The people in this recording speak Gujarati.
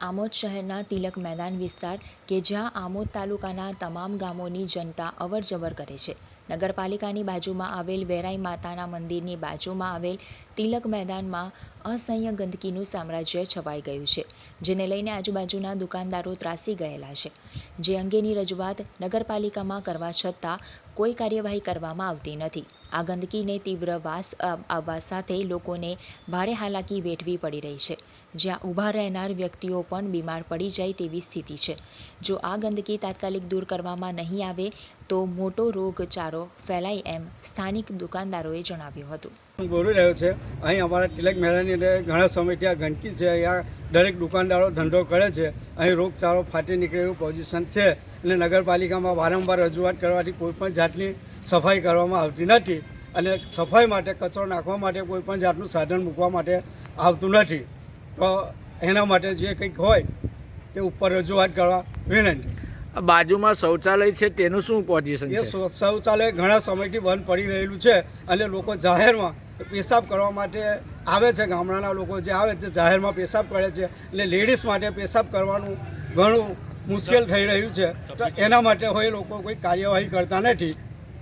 આમોદ શહેરના તિલક મેદાન વિસ્તાર કે જ્યાં આમોદ તાલુકાના તમામ ગામોની જનતા અવરજવર કરે છે. નગરપાલિકાની બાજુમાં આવેલ વેરાઈ માતાના મંદિરની બાજુમાં આવેલ તિલક મેદાનમાં અસહ્ય ગંદકીનું સામ્રાજ્ય છવાઈ ગયું છે, જેને લઈને આજુબાજુના દુકાનદારો ત્રાસી ગયેલા છે. જે અંગેની રજૂઆત નગરપાલિકામાં કરવા છતાં કોઈ કાર્યવાહી કરવામાં આવતી નથી. આ ગંદકીને તીવ્ર વાસ આવવા સાથે લોકોને ભારે હાલાકી વેઠવી પડી રહી છે. જ્યાં ઊભા રહેનાર વ્યક્તિઓ પણ બીમાર પડી જાય તેવી સ્થિતિ છે. જો આ ગંદકી તાત્કાલિક દૂર કરવામાં નહીં આવે તો મોટો રોગચાળો ફેલાય એમ સ્થાનિક દુકાનદારોએ જણાવ્યું હતું. બોલી રહ્યો છે, અહીં અમારા તિલક મેળાની અંદર ઘણા સમયથી આ ગંદકી છે અહીંયા દરેક દુકાનદારો ધંધો કરે છે, અહીં રોગચાળો ફાટી નીકળે એવું પોઝિશન છે, અને નગરપાલિકામાં વારંવાર રજૂઆત કરવાથી કોઈ પણ જાતની સફાઈ કરવામાં આવતી નથી, અને સફાઈ માટે કચરો નાખવા માટે કોઈ પણ જાતનું સાધન મૂકવા માટે આવતું નથી. તો એના માટે જે કંઈક હોય તે ઉપર રજૂઆત કરવા વિનંતી. બાજુમાં શૌચાલય છે તેનું શું પોઝિશન એ છે? શૌચાલય ઘણા સમયથી બંધ પડી રહેલું છે અને લોકો જાહેરમાં પેશાબ કરવા માટે આવે છે. ગામડાના લોકો જે આવે તે જાહેરમાં પેશાબ કરે છે એટલે લેડીઝ માટે પેશાબ કરવાનું ઘણું મુશ્કેલ થઈ રહ્યું છે. તો એના માટે હોય લોકો કોઈ કાર્યવાહી કરતા નથી.